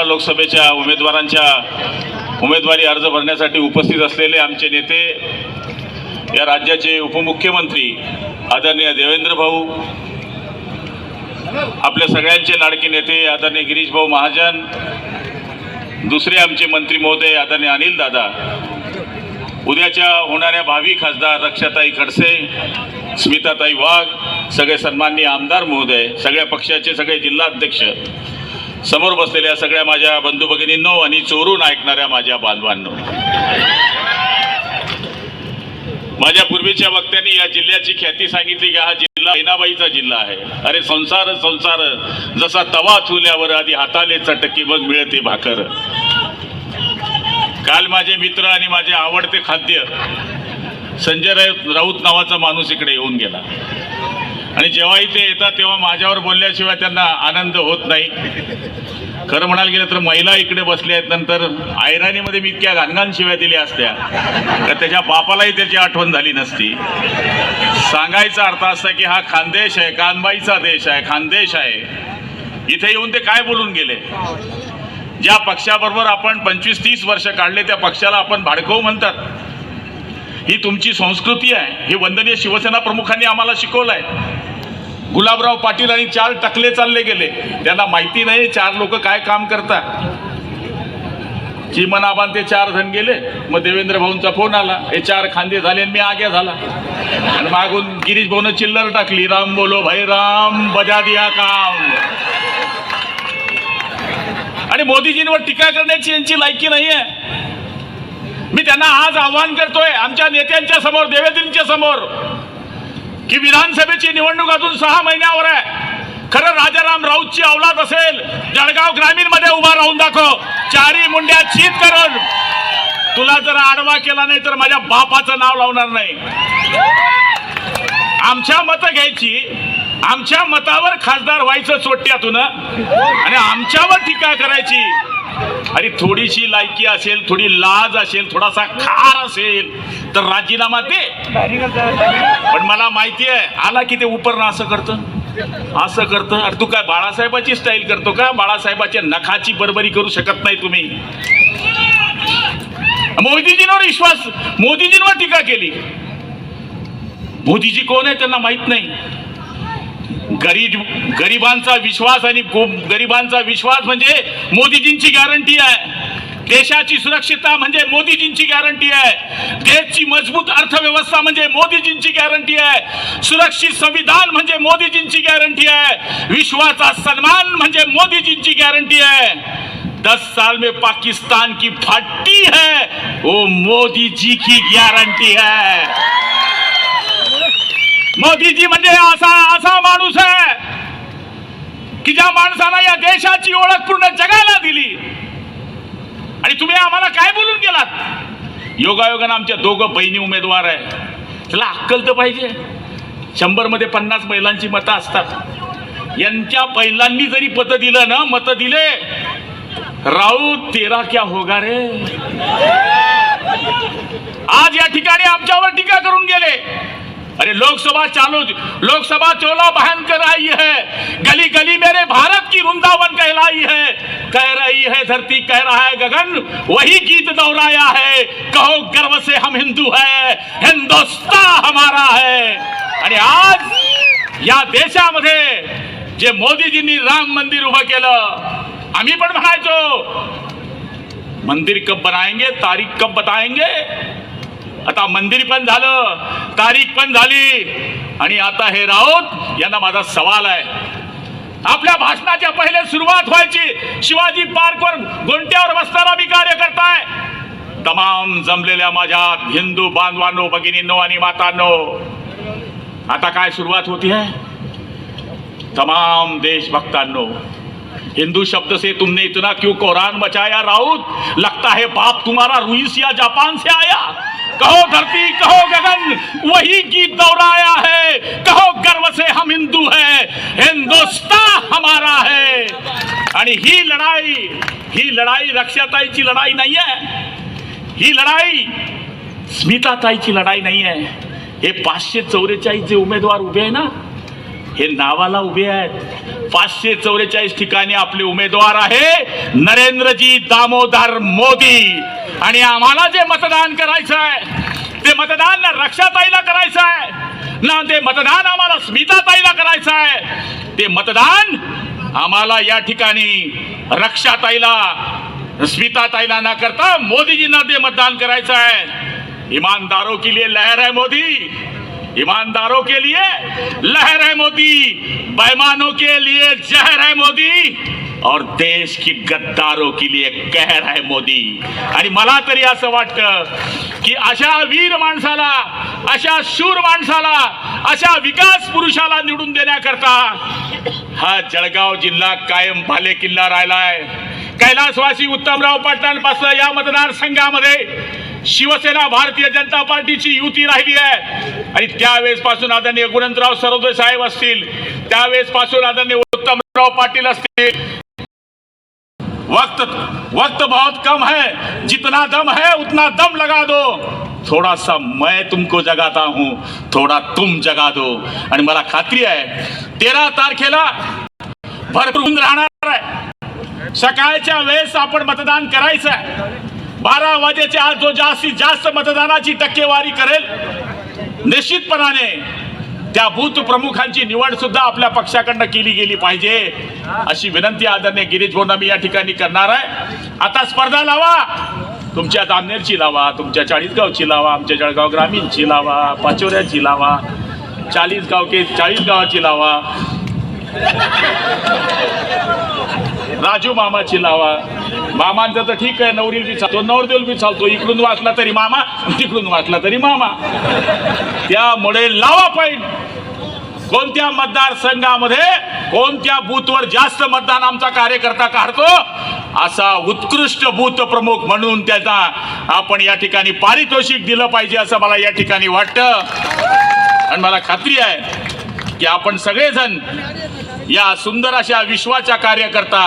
लोकसभेच्या उमेदवारांच्या उमेदवारी अर्ज भरण्यासाठी उपस्थित असलेले आमचे नेते या राज्याचे उपमुख्यमंत्री आदरणीय देवेंद्र भाऊ आपल्या सगळ्यांचे लाडके नेते आदरणीय गिरीश भाऊ महाजन दुसरे आमचे मंत्री महोदय आदरणीय अनिल दादा उद्याच्या होणाऱ्या भावी खासदार रक्षाताई खडसे स्मिताताई वाघ सगळे सन्माननीय आमदार महोदय सगळ्या पक्षाचे सगळे जिल्हाध्यक्ष समोर बसलेल्या सगळ्या माझ्या बंधू भगिनींनो आणि चोरून ऐकणाऱ्या माझ्या बांधवांनो. माझ्या पूर्वीच्या वक्त्यांनी या जिल्ह्याची ख्याती सांगितली की हा जिल्हा हिनाबाईचा जिल्हा आहे. अरे संसार संसार. जसा तवा चुल्यावर आधी हाताले चटकी मग मिळते भाकर. काल माझे मित्र आणि माझे आवडते खाद्य संजय राऊत नावाचा माणूस इकडे येऊन गेला. आणि जेव्हाही ते येतात तेव्हा माझ्यावर बोलल्याशिवाय त्यांना आनंद होत नाही. खरं म्हणायला गेलं तर महिला इकडे बसल्या आहेत नंतर आयराणीमध्ये मी इतक्या घाणघाण शिव्या दिल्या असत्या. तर त्याच्या बापालाही त्याची आठवण झाली नसती. सांगायचा अर्थ असा की हा खानदेश आहे कानबाईचा देश आहे खानदेश आहे. इथे येऊन ते काय बोलून गेले? ज्या पक्षाबरोबर आपण पंचवीस तीस वर्ष काढले त्या पक्षाला आपण भाडकव म्हणतात. ही तुमची संस्कृती आहे. हे वंदनीय शिवसेना प्रमुखांनी आम्हाला शिकवलं आहे गुलाबराव पाटील आणि चार टकले चालले गेले. त्यांना माहिती नाही चार लोक काय काम करतात. चिमन आबान ते चार जण गेले. मग देवेंद्र भाऊंचा फोन आला. हे चार खांदे झाले आणि मी आग्या झाला. आणि मागून गिरीश भाऊन चिल्लर टाकली. राम बोलो भाई राम बजा दिया काम. आणि मोदीजींवर टीका करण्याची यांची लायकी नाही आहे मी त्यांना आज आव्हान करतोय आमच्या नेत्यांच्या समोर देवेंद्रींच्या समोर की विधानसभेची निवडणूक अजून सहा महिन्यावर आहे. खरं राजाराम राऊतची अवलाद असेल जळगाव ग्रामीणमध्ये उभा राहून दाखव. चारी मुंड्या चीत करून. तुला जर आडवा केला नाही तर माझ्या बापाचं नाव लावणार नाही. आमच्या मतं घ्यायची. आमच्या मतावर खासदार व्हायचं चोट्यातून आणि आमच्यावर टीका करायची. आणि थोडीशी लायकी असेल थोडी लाज असेल थोडासा खार असेल तर राजीनामा दे. पण मला माहिती आहे आला की ते उपरणं असं करतं. असं करतं. अरे तू काय बाळासाहेबाची स्टाईल करतो का? बाळासाहेबाच्या नखाची बरोबरी करू शकत नाही तुम्ही. मोदीजींवर विश्वास मोदीजींवर टीका केली. मोदीजी कोण आहे त्यांना माहीत नाही. गरीब, गरिबांचा विश्वास आणि विश्वास म्हणजे मोदीजींची गॅरंटी आहे. देशाची सुरक्षितता म्हणजे मोदीजींची गॅरंटी आहे. देशची मज़बूत अर्थव्यवस्था म्हणजे मोदीजींची गॅरंटी आहे. सुरक्षित संविधान म्हणजे मोदीजींची गॅरंटी आहे. विश्वाचा सन्मान म्हणजे मोदीजींची गॅरंटी आहे. दस साल में पाकिस्तान की फट्टी है, वो मोदी जी की गारंटी है। मोदीजी म्हणजे असा असा माणूस की ज्या माणसाला या देशाची ओळख पूर्ण जगाला दिली. आणि तुम्ही आम्हाला काय बोलून गेलात? योगायोगानं आमच्या दोघं बहिणी उमेदवार आहे. त्याला अक्कल तर पाहिजे. शंभरमध्ये पन्नास महिलांची मतं असतात. यांच्या बैलांनी जरी पत दिलं ना मतं दिले राऊत तेरा क्या होगा रे? आज या ठिकाणी आमच्यावर टीका करून गेले. अरे लोकसभा चालू लोकसभा चोला बहन कर आई है। गली गली मेरे भारत की वृंदावन कहलाई है। कह रही है धरती कह रहा है गगन वही गीत दोहराया है। कहो गर्व से हम हिंदू है हिंदुस्तान हमारा है। आणि आज या देशामध्ये जे मोदीजींनी राम मंदिर उभं केलं आम्ही पण म्हणायचो मंदिर कब बनाएंगे तारीख कब बताएंगे? आता मंदिर पण झालं तारीख पण झाली. आणि आता हे राऊत यांना माझा सवाल आहे. आपल्या भाषणाच्या पहिले सुरुवात व्हायची. शिवाजी पार्कवर गोंट्यावर बसणारा मी कार्य करताय तमाम जमलेल्या माझ्या हिंदू बांधवांनो भगिनींनो आणि मातांनो आता काय सुरुवात होती है? तमाम देशभक्तांनो हिंदू शब्द से तुमने इतना क्यों कुरान बचाया राउत लगता है बाप तुम्हारा रूस या जापान से आया। कहो धरती कहो गगन वही गीत दोहराया है। कहो गर्व से हम हिंदू है हिंदुस्तान हमारा है। आणि ही लढाई ही लढाई रक्षाताईची लढाई नाही आहे. ही लढाई स्मिताताईची लढाई नाही आहे. हे पाचशे चौवेचाळीस जे उमेदवार उभे आहे ना हे नावाला उभे आहेत. पाचशे चौवेचाळीस ठिकाणी आपले उमेदवार आहे नरेंद्रजी दामोदर मोदी. आणि आम्हाला जे मतदान करायचं आहे ते मतदान ना रक्षाताईला करायचं आहे ना ते मतदान आम्हाला स्मिताताईला करायचं आहे ते मतदान आम्हाला या ठिकाणी रक्षाताईला स्मिताताईला न करता मोदीजींना ते मतदान करायचं आहे. इमानदारों के लिए लहर है मोदी. ईमानदारों के लिए लहर है मोदी. बेईमानों के लिए जहर है मोदी. और देश की गद्दारों के लिए कहर है मोदी। आणि मला तरी असं वाटतं की अशा वीर माणसाला अशा शूर माणसाला अशा विकास पुरुषाला निवडून देण्याकरता हा जळगाव जिल्हा कायम भाले किल्ला राहिलाय कैलासवासी उत्तमराव पाटलांपासून या मतदारसंघामध्ये शिवसेना भारतीय जनता पार्टीची युती राहिली आहे. आणि त्यावेळेस पासून आदरणीय गुणवंतराव सरोदय साहेब असतील त्यावेळेस पासून आदरणीय उत्तमराव पाटील असतील वक्त वक्त बहुत कम है। जितना दम है उतना दम लगा दो। थोड़ा सा मैं तुमको जगाता हूं थोडा तुम जगा दो। आणि मला खात्री आहे तेरा तारखेला भरपूर राहणार आहे सकाळच्या वेळेस आपण मतदान करायचं आहे। बारा वाजेच्या आज जो जास्तीत जास्त मतदानाची टक्केवारी करेल निश्चितपणाने त्या बूथ प्रमुखांची निवड सुद्धा आपल्या पक्षाकडनं केली गेली पाहिजे. अशी विनंती आदरणीय गिरीश भाऊंना मी या ठिकाणी करणार आहे. आता स्पर्धा लावा. तुमच्या दामनेरची लावा तुमच्या चाळीसगावची लावा आमच्या जळगाव ग्रामीणची लावा पाचोऱ्याची लावा चाळीसगाव के चाळीसगावाची लावा राजू मामाची लावा. मामांचं तर ठीक आहे नवरील बी चालतो नवरदेव बी चालतो. इकडून वाचला तरी मामा तिकडून वाचला तरी मामा. त्यामुळे लावा पॉईंट कोणत्या मतदारसंघामध्ये कोणत्या बूथवर जास्त मतदान आमचा कार्यकर्ता काढतो? असा उत्कृष्ट बूथ प्रमुख म्हणून त्याचा आपण या ठिकाणी पारितोषिक दिलं पाहिजे असं मला या ठिकाणी वाटतं. आणि मला खात्री आहे की आपण सगळेजण या सुंदर अशा विश्वाच्या कार्यकर्ता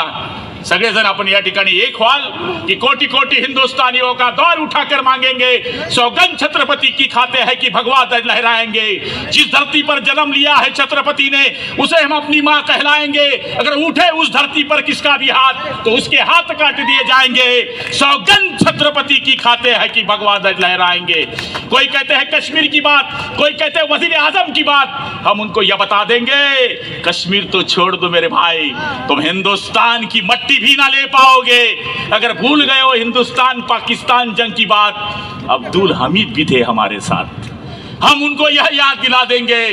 सगळेजण आपण या ठिकाणी एक व्हाल की कोटी कोटी हिंदुस्तानियों का दौर उठाकर मांगेंगे, सौगंध छत्रपति की खाते हैं कि भगवा ध्वज लहराएँगे। जिस धरती पर जन्म लिया है छत्रपति ने, उसे हम अपनी माँ कहलाएँगे। अगर उठे उस धरती पर किसका भी हाथ तो उसके हाथ काट दिए जाएँगे। सौगंध छत्रपति की खाते हैं कि भगवा ध्वज लहराएँगे। कोई कहते हैं कश्मीर की बात, कोई कहते हैं वज़ीर आज़म की बात, हम उनको यह बता देंगे, कश्मीर तो छोड़ दो मेरे भाई, तुम हिंदुस्तान की मट्टी भी ना ले पाओगे। अगर भूल गए हो हिंदुस्तान पाकिस्तान जंग की बात अब्दुल हमीद भी थे हमारे साथ। हम उनको यह याद दिला देंगे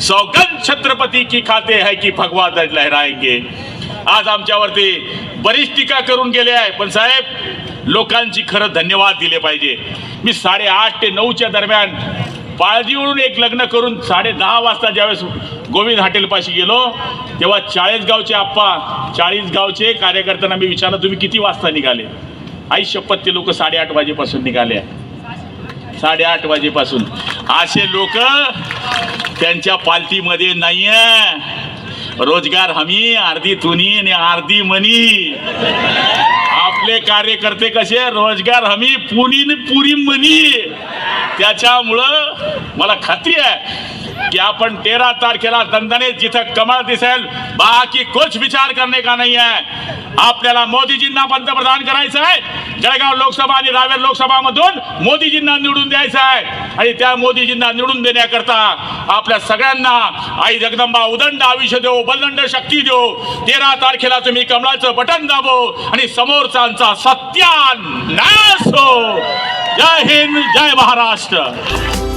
सौगंध छत्रपति की खाते है की भगवा ध्वज लहराएंगे। आज आमच्यावरती बरीच टीका करून गेले आहे पण साहेब लोकांची खरं धन्यवाद दिले पाहिजे। मी साडेआठ ते नऊच्या दरम्यान बाळजीवरून एक लग्न करून साडे दहा वाजता ज्यावेळेस गोविंद हॉटेलपाशी गेलो तेव्हा चाळीसगावचे आप्पा चाळीसगावचे कार्यकर्त्यांना मी विचारलं तुम्ही किती वाजता निघाले? आई शपथ ते लोक साडेआठ वाजेपासून निघाले. साडेआठ वाजेपासून. असे लोक त्यांच्या पालतीमध्ये नाही रोजगार हमी अर्धी तुनी आणि अर्धी मनी. आपले कार्यकर्ते कसे रोजगार हमी पुनी पुरी मनी. त्याच्यामुळं मला खात्री आहे. की आपण तेरा तारखेला दणदणीत जिथं कमळ दिसेल बाकी कुछ विचार करणे का नाही आहे आपल्याला मोदीजींना पंतप्रधान करायचं आहे. जळगाव लोकसभा आणि रावेर लोकसभामधून मोदीजींना निवडून द्यायचं आहे. आणि त्या मोदीजींना निवडून देण्याकरता आपल्या सगळ्यांना आई जगदंबा उदंड आयुष्य देऊ बलदंड शक्ती देऊ तेरा तारखेला तुम्ही कमळाचं बटन दाबो आणि समोरचांचा सत्यानाश हो. जय हिंद जय महाराष्ट्र.